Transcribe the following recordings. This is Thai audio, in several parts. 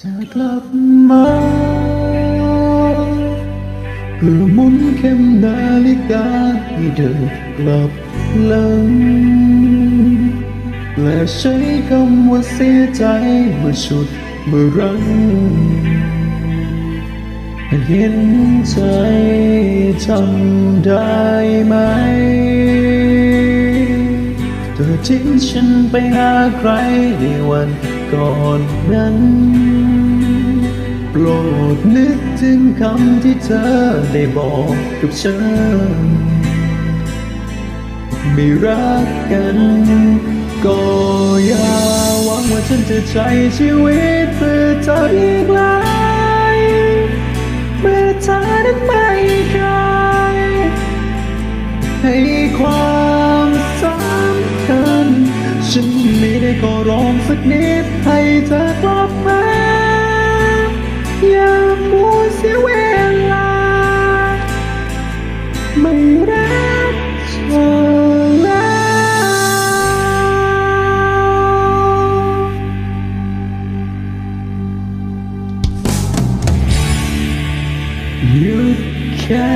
จะกลับมาเพื่อมุนเข็มนาฬิกาให้เดินกลับหลัง และใช้คำว่าเสียใจเมื่อชุดเมื่อรั้งเห็นใจจำได้ไหม เธอทิ้งฉันไปหาใครในวัน ก่อนนั้น โปรดนึกถึงคำที่เธอได้บอกกับฉัน ไม่รักกัน ก็อย่าหวังว่าฉันจะใช้ชีวิตเพื่อเธออีกแล้วเมื่อเธอนั้นไม่เคยให้ความสำคัญฉันไม่ ได้ขอร้องสักนิดให้เธอกลับมา อย่ามัวเสียเวลา ไม่รักเธอแล้วหยุดแค่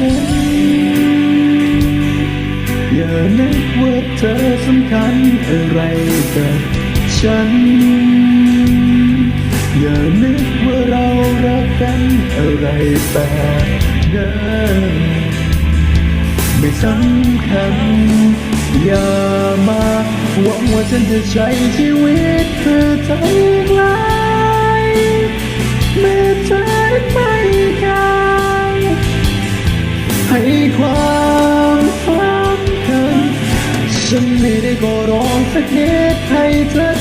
นั้นอย่านึกว่าเธอสำคัญอะไร กับฉัน อย่านึกว่าเรารักกันอะไรแต่เดิมไม่สำคัญ อย่ามาหวังว่าฉันจะใช้ชีวิตเพื่อเธออีกหลายเมื่อเธอไม่กลให้ความสำคัญฉันไม่ได้ขอร้องสักนิด ให้เธอ